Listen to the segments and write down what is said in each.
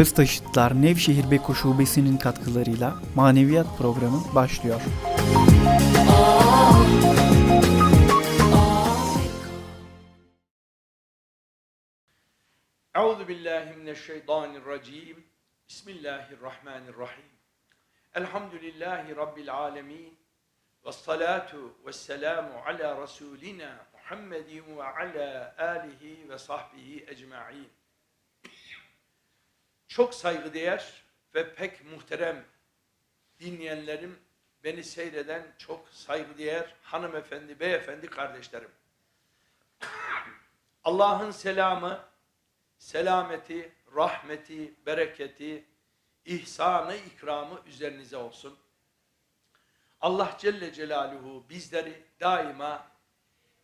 Öztaşıtlar Nevşehir Beko Şubesi'nin katkılarıyla Maneviyat programı başlıyor. Euzu billahi mineşşeytanirracim. Bismillahirrahmanirrahim. Elhamdülillahi rabbil alamin. Ves salatu vesselamu ala rasulina Muhammedin ve ala alihi ve sahbihi ecmaîn. Çok saygıdeğer ve pek muhterem dinleyenlerim, beni seyreden çok saygıdeğer hanımefendi, beyefendi kardeşlerim. Allah'ın selamı, selameti, rahmeti, bereketi, ihsanı, ikramı üzerinize olsun. Allah Celle Celaluhu bizleri daima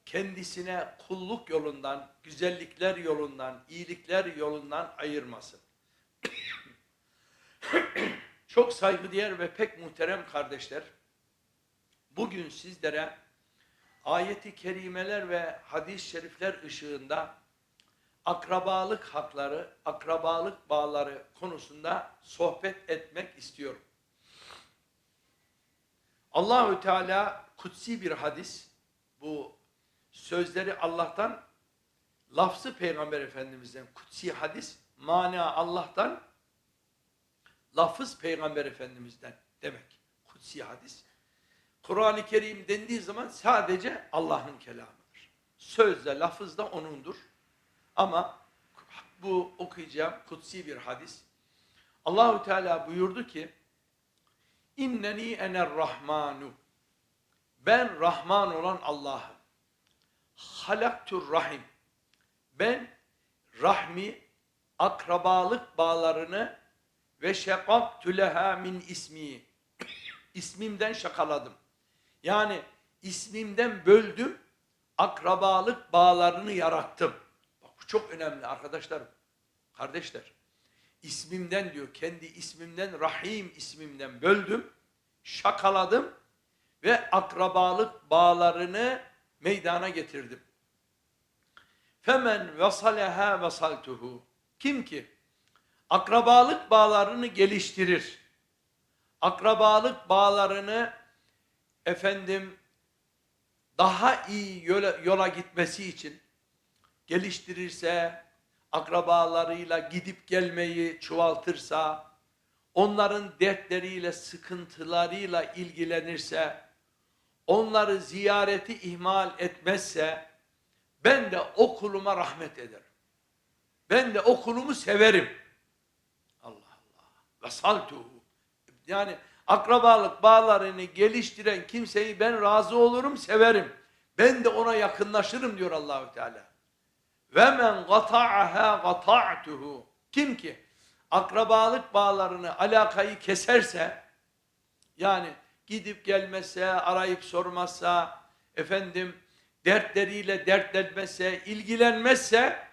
kendisine kulluk yolundan, güzellikler yolundan, iyilikler yolundan ayırmasın. Çok saygıdeğer ve pek muhterem kardeşler, bugün sizlere ayeti kerimeler ve hadis-i şerifler ışığında akrabalık hakları, akrabalık bağları konusunda sohbet etmek istiyorum. Allahü Teala kutsi bir hadis, bu sözleri Allah'tan, lafzı Peygamber Efendimiz'den kutsi hadis, mana Allah'tan, lafız Peygamber Efendimiz'den demek. Kutsi hadis. Kur'an-ı Kerim dendiği zaman sadece Allah'ın kelamıdır. Sözle, lafız da O'nundur. Ama bu okuyacağım kutsi bir hadis. Allahü Teala buyurdu ki: İnneni ener rahmanu. Ben Rahman olan Allah'ım. Halaktur rahim. Ben rahmi, akrabalık bağlarını ve şekaktu leha min ismi. İsmimden şakaladım. Yani ismimden böldüm, akrabalık bağlarını yarattım. Bak bu çok önemli arkadaşlarım, kardeşler. İsmimden diyor, kendi ismimden, Rahim ismimden böldüm, şakaladım ve akrabalık bağlarını meydana getirdim. Femen vesaleha vesaltuhu. Kim ki akrabalık bağlarını geliştirir, akrabalık bağlarını efendim daha iyi yola, yola gitmesi için geliştirirse, akrabalarıyla gidip gelmeyi çoğaltırsa, onların dertleriyle, sıkıntılarıyla ilgilenirse, onları ziyareti ihmal etmezse, ben de o kuluma rahmet ederim. Ben de o kulumu severim. Vesaltuhu. Yani akrabalık bağlarını geliştiren kimseyi ben razı olurum, severim. Ben de ona yakınlaşırım diyor Allahü Teala. Ve men gata'aha gata'tuhu. Kim ki akrabalık bağlarını, alakayı keserse, yani gidip gelmezse, arayıp sormazsa, efendim dertleriyle dertlenmezse, ilgilenmezse,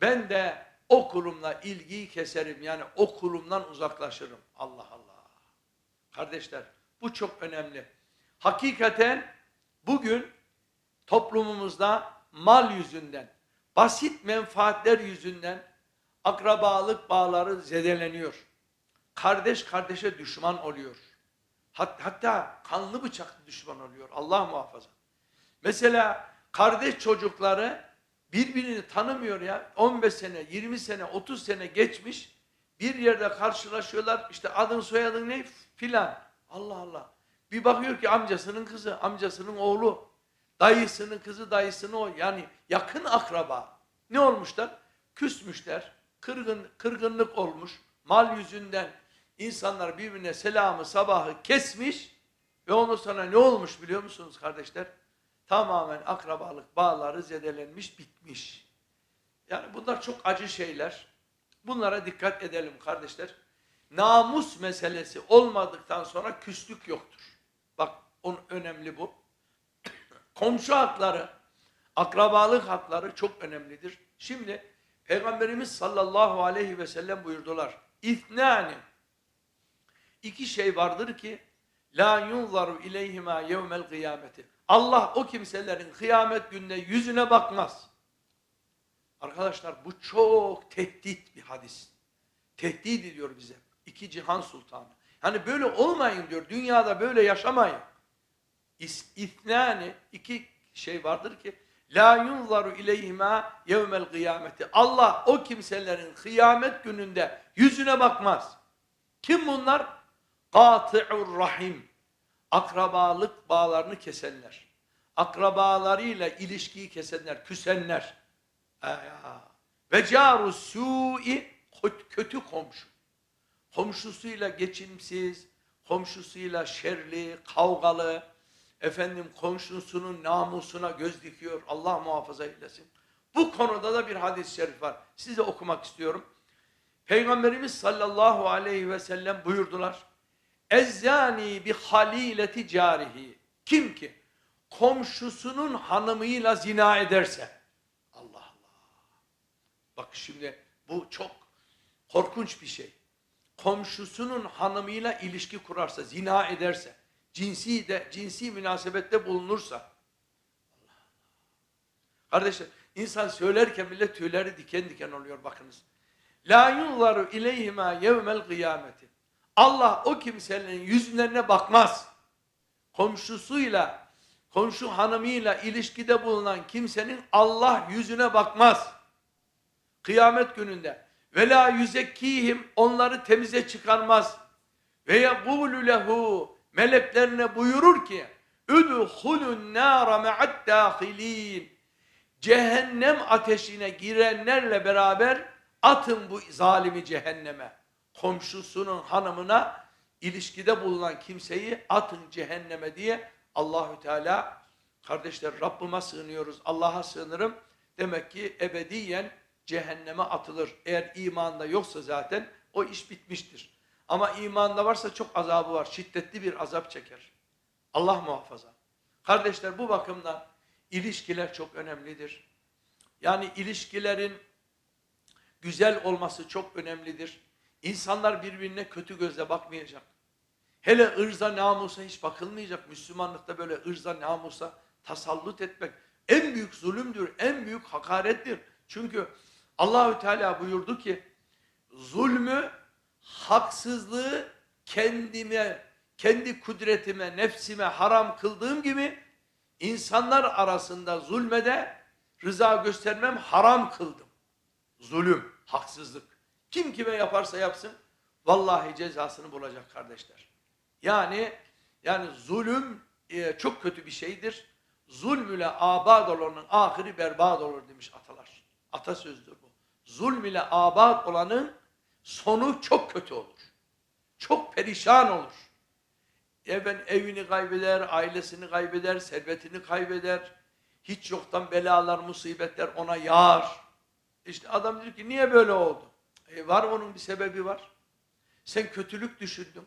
ben de o kulumla ilgiyi keserim. Yani o kulumdan uzaklaşırım. Allah Allah. Kardeşler bu çok önemli. Hakikaten bugün toplumumuzda mal yüzünden, basit menfaatler yüzünden akrabalık bağları zedeleniyor. Kardeş kardeşe düşman oluyor. Hat, hatta kanlı bıçaklı düşman oluyor. Allah muhafaza. Mesela kardeş çocukları birbirini tanımıyor ya. 15 sene, 20 sene, 30 sene geçmiş. Bir yerde karşılaşıyorlar. İşte adın soyadın ne? Filan. Allah Allah. Bir bakıyor ki amcasının kızı, amcasının oğlu, dayısının kızı, dayısının o. Yani yakın akraba. Ne olmuşlar? Küsmüşler. Kırgın, kırgınlık olmuş. Mal yüzünden insanlar birbirine selamı sabahı kesmiş ve ondan sonra ne olmuş biliyor musunuz kardeşler? Tamamen akrabalık bağları zedelenmiş, bitmiş. Yani bunlar çok acı şeyler. Bunlara dikkat edelim kardeşler. Namus meselesi olmadıktan sonra küslük yoktur. Bak onun önemli bu. Komşu hakları, akrabalık hakları çok önemlidir. Şimdi Peygamberimiz sallallahu aleyhi ve sellem buyurdular. İthnani iki şey vardır ki la yunzaru ileyhima yevmel kıyameti. Allah o kimselerin kıyamet gününe yüzüne bakmaz. Arkadaşlar bu çok tehdit bir hadis. Tehdit ediyor bize. İki cihan sultanı. Hani böyle olmayın diyor. Dünyada böyle yaşamayın. İthnani iki şey vardır ki la yunzaru ileyhima yevmel kıyameti. Allah o kimselerin kıyamet gününde yüzüne bakmaz. Kim bunlar? Kati'ur rahim. Akrabalık bağlarını kesenler. Akrabalarıyla ilişkiyi kesenler, küsenler. Ve caru su'i kötü komşu. Komşusuyla geçimsiz, komşusuyla şerli, kavgalı, efendim komşusunun namusuna göz dikiyor. Allah muhafaza eylesin. Bu konuda da bir hadis-i şerif var. Size okumak istiyorum. Peygamberimiz sallallahu aleyhi ve sellem buyurdular. Ezzani bi halileti carihi. Kim ki komşusunun hanımıyla zina ederse. Allah Allah. Bak şimdi bu çok korkunç bir şey. Komşusunun hanımıyla ilişki kurarsa, zina ederse, cinsi de cinsi münasebette bulunursa. Allah Allah. Kardeşler, insan söylerken bile tüyleri diken diken oluyor bakınız. La yunzaru ileyhima yevmel kıyameti. Allah o kimsenin yüzlerine bakmaz. Komşusuyla, komşu hanımıyla ilişkide bulunan kimsenin Allah yüzüne bakmaz. Kıyamet gününde. Ve la yüzekkihim onları temize çıkarmaz. Ve yekulu lehu meleklerine buyurur ki Üdhulun nâra me'ad dâhilîn Cehennem ateşine girenlerle beraber atın bu zalimi cehenneme. Komşusunun hanımına ilişkide bulunan kimseyi atın cehenneme diye Allahü Teala kardeşler Rabbime sığınıyoruz. Allah'a sığınırım. Demek ki ebediyen cehenneme atılır. Eğer imanda yoksa zaten o iş bitmiştir. Ama imanda varsa çok azabı var. Şiddetli bir azap çeker. Allah muhafaza. Kardeşler bu bakımdan ilişkiler çok önemlidir. Yani ilişkilerin güzel olması çok önemlidir. İnsanlar birbirine kötü gözle bakmayacak. Hele ırza namusa hiç bakılmayacak. Müslümanlıkta böyle ırza namusa tasallut etmek en büyük zulümdür, en büyük hakarettir. Çünkü Allahü Teala buyurdu ki zulmü, haksızlığı kendime, kendi kudretime, nefsime haram kıldığım gibi insanlar arasında zulmede rıza göstermem haram kıldım. Zulüm, haksızlık. Kim kime yaparsa yapsın vallahi cezasını bulacak kardeşler. Yani yani zulüm e, çok kötü bir şeydir. Zulm ile abad olanın ahiri berbat olur demiş atalar. Atasözdür bu. Zulm ile abad olanın sonu çok kötü olur. Çok perişan olur. Even evini kaybeder, ailesini kaybeder, servetini kaybeder. Hiç yoktan belalar, musibetler ona yağar. İşte adam diyor ki niye böyle oldu? E var onun bir sebebi var. Sen kötülük düşündün.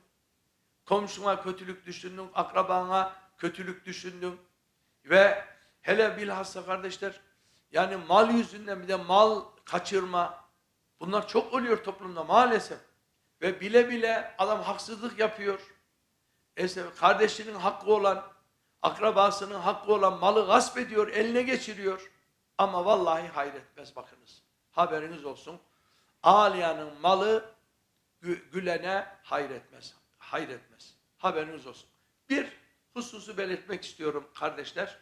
Komşuna kötülük düşündün, akrabana kötülük düşündün. Ve hele bilhassa kardeşler yani mal yüzünden bir de mal kaçırma bunlar çok oluyor toplumda maalesef. Ve bile bile adam haksızlık yapıyor. İşte kardeşinin hakkı olan, akrabasının hakkı olan malı gasp ediyor, eline geçiriyor. Ama vallahi hayretmez bakınız. Haberiniz olsun. Ağlayanın malı gü- gülene hayretmez. Hayretmez. Haberiniz olsun. Bir hususu belirtmek istiyorum kardeşler.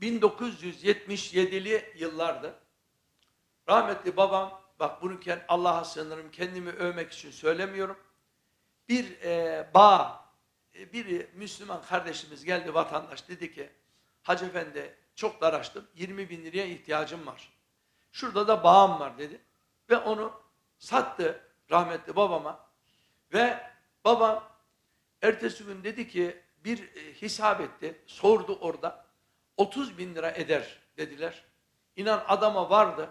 1977'li yıllardı. Rahmetli babam, bak bunu Allah'a sığınırım, kendimi övmek için söylemiyorum. Bir e, bağ, e, bir Müslüman kardeşimiz geldi vatandaş dedi ki, Hacı Efendi çok daraştım, 20 bin liraya ihtiyacım var. Şurada da bağım var dedi. Ve onu sattı rahmetli babama. Ve babam ertesi gün dedi ki bir e, hesap etti, sordu orada. 30 bin lira eder dediler. İnan adama vardı.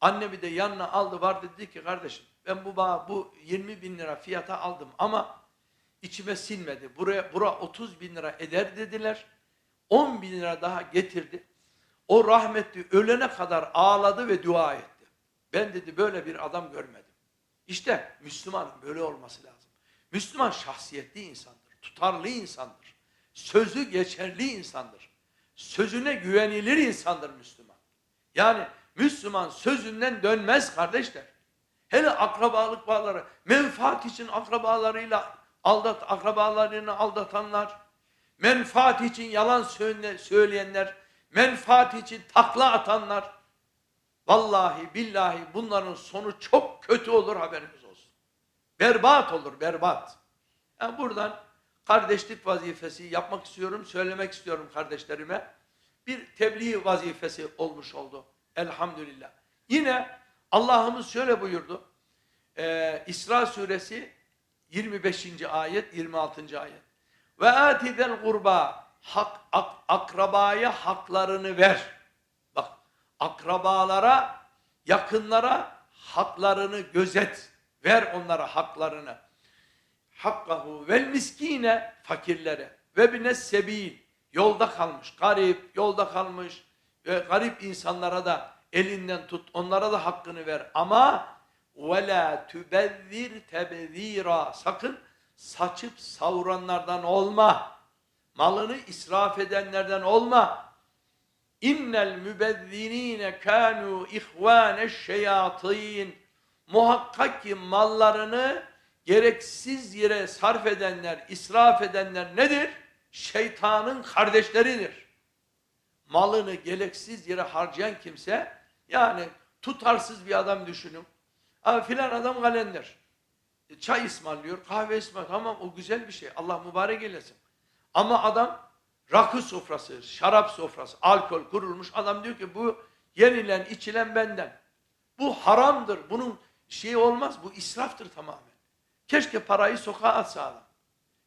Annemi de yanına aldı vardı dedi ki kardeşim ben bu bağı bu 20 bin lira fiyata aldım ama içime sinmedi. Buraya bura 30 bin lira eder dediler. 10 bin lira daha getirdi. O rahmetli ölene kadar ağladı ve dua etti. Ben dedi böyle bir adam görmedim. İşte Müslümanın böyle olması lazım. Müslüman şahsiyetli insandır, tutarlı insandır. Sözü geçerli insandır. Sözüne güvenilir insandır Müslüman. Yani Müslüman sözünden dönmez kardeşler. Hele akrabalık bağları, menfaat için akrabalarıyla aldat, akrabalarını aldatanlar, menfaat için yalan söyle- söyleyenler, menfaat için takla atanlar, vallahi billahi bunların sonu çok kötü olur haberiniz olsun. Berbat olur, berbat. Yani buradan kardeşlik vazifesi yapmak istiyorum, söylemek istiyorum kardeşlerime. Bir tebliğ vazifesi olmuş oldu. Elhamdülillah. Yine Allah'ımız şöyle buyurdu. Ee, İsra suresi 25. ayet, 26. ayet. Ve atidel kurba hak, ak, akrabaya haklarını ver. Bak akrabalara, yakınlara haklarını gözet. Ver onlara haklarını. Hakkahu vel miskine fakirlere. Ve bine sebil yolda kalmış garip yolda kalmış. Ve garip insanlara da elinden tut onlara da hakkını ver. Ama ve la tübezzir tebzira. Sakın saçıp savuranlardan olma malını israf edenlerden olma innel mübezzirine kanu ihvane şeyatin muhakkak ki mallarını gereksiz yere sarf edenler, israf edenler nedir? Şeytanın kardeşleridir. Malını gereksiz yere harcayan kimse, yani tutarsız bir adam düşünün. Abi filan adam kalender. E, Çay ısmarlıyor, kahve ısmarlıyor. Tamam o güzel bir şey. Allah mübarek eylesin. Ama adam rakı sofrası, şarap sofrası, alkol kurulmuş. Adam diyor ki bu yenilen, içilen benden. Bu haramdır. Bunun şeyi olmaz. Bu israftır tamamen. Keşke parayı sokağa atsa adam.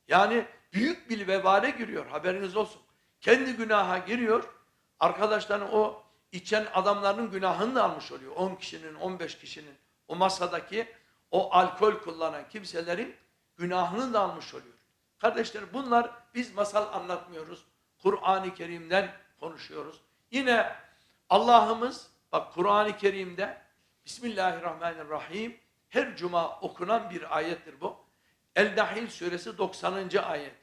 Yani büyük bir vebale giriyor. Haberiniz olsun. Kendi günaha giriyor. Arkadaşların o içen adamların günahını da almış oluyor. 10 kişinin, 15 kişinin o masadaki o alkol kullanan kimselerin günahını da almış oluyor. Kardeşler bunlar biz masal anlatmıyoruz. Kur'an-ı Kerim'den konuşuyoruz. Yine Allah'ımız bak Kur'an-ı Kerim'de Bismillahirrahmanirrahim her cuma okunan bir ayettir bu. El-Dahil suresi 90. ayet.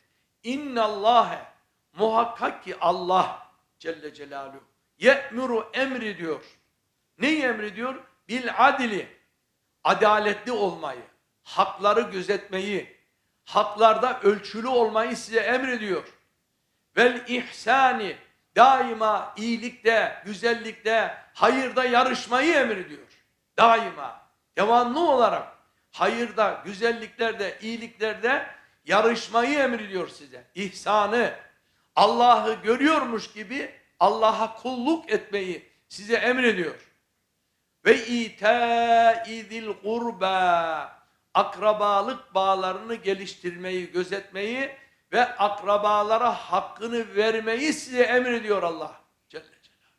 İnnallâhe muhakkak ki Allah Celle Celaluhu ye'muru emri diyor. Neyi emrediyor? Bil adili. Adaletli olmayı, hakları gözetmeyi, haklarda ölçülü olmayı size emrediyor. Vel ihsani daima iyilikte, güzellikte, hayırda yarışmayı emrediyor. Daima, devamlı olarak hayırda, güzelliklerde, iyiliklerde yarışmayı emrediyor size. İhsanı, Allah'ı görüyormuş gibi Allah'a kulluk etmeyi size emrediyor. Ve itaizil kurba akrabalık bağlarını geliştirmeyi, gözetmeyi ve akrabalara hakkını vermeyi size emrediyor Allah Celle Celaluhu.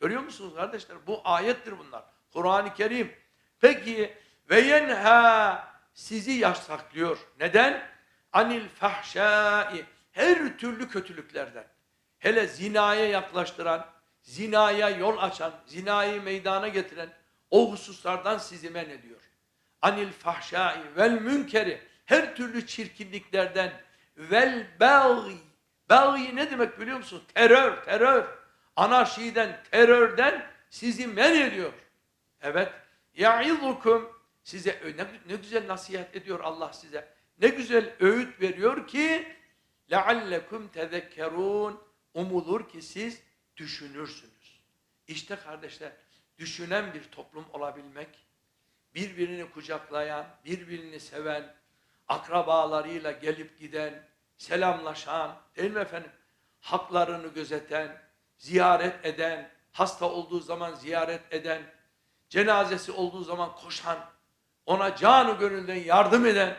Görüyor musunuz kardeşler? Bu ayettir bunlar. Kur'an-ı Kerim. Peki ve yenha sizi yasaklıyor. Neden? Anil fahşai her türlü kötülüklerden. Hele zinaya yaklaştıran, zinaya yol açan, zinayı meydana getiren o hususlardan sizi men ediyor. Anil fahşai vel münkeri her türlü çirkinliklerden vel baghi baghi ne demek biliyor musun? Terör, terör. Anarşiden, terörden sizi men ediyor. Evet. Ya'izukum size ne, ne güzel nasihat ediyor Allah size. Ne güzel öğüt veriyor ki leallekum tezekkerun umulur ki siz düşünürsünüz. İşte kardeşler düşünen bir toplum olabilmek, birbirini kucaklayan, birbirini seven, akrabalarıyla gelip giden, selamlaşan, değil mi efendim? Haklarını gözeten, ziyaret eden, hasta olduğu zaman ziyaret eden, cenazesi olduğu zaman koşan, ona canı gönülden yardım eden,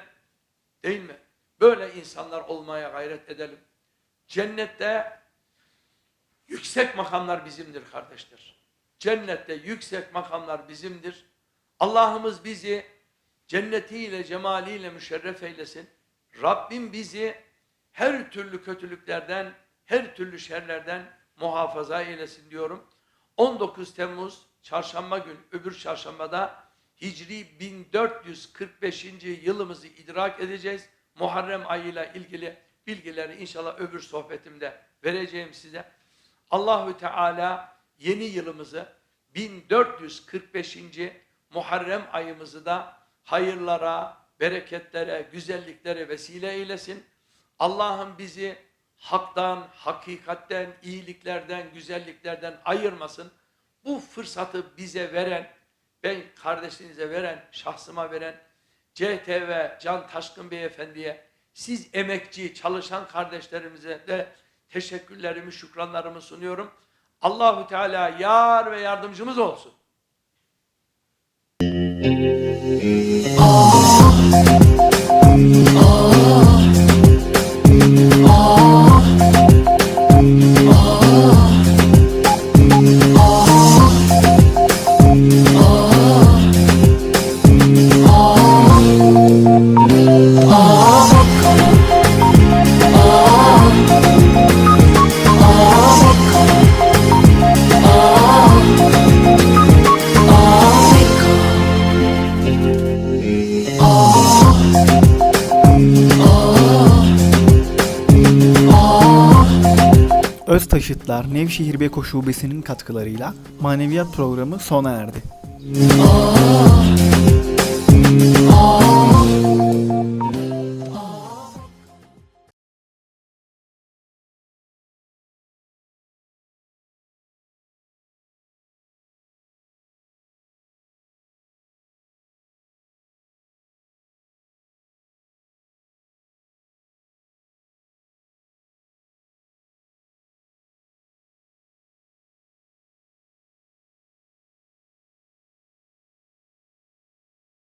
değil mi? Böyle insanlar olmaya gayret edelim. Cennette yüksek makamlar bizimdir kardeşler. Cennette yüksek makamlar bizimdir. Allah'ımız bizi cennetiyle, cemaliyle müşerref eylesin. Rabbim bizi her türlü kötülüklerden, her türlü şerlerden muhafaza eylesin diyorum. 19 Temmuz çarşamba gün, öbür çarşambada Hicri 1445. yılımızı idrak edeceğiz. Muharrem ayıyla ilgili bilgileri inşallah öbür sohbetimde vereceğim size. Allahü Teala yeni yılımızı 1445. Muharrem ayımızı da hayırlara, bereketlere, güzelliklere vesile eylesin. Allah'ım bizi haktan, hakikatten, iyiliklerden, güzelliklerden ayırmasın. Bu fırsatı bize veren, ben kardeşinize veren, şahsıma veren CTV Can Taşkın Beyefendi'ye, siz emekçi, çalışan kardeşlerimize de teşekkürlerimi, şükranlarımı sunuyorum. Allahu Teala yar ve yardımcımız olsun. Öztaşıtlar Nevşehir Beko Şubesi'nin katkılarıyla maneviyat programı sona erdi. Ah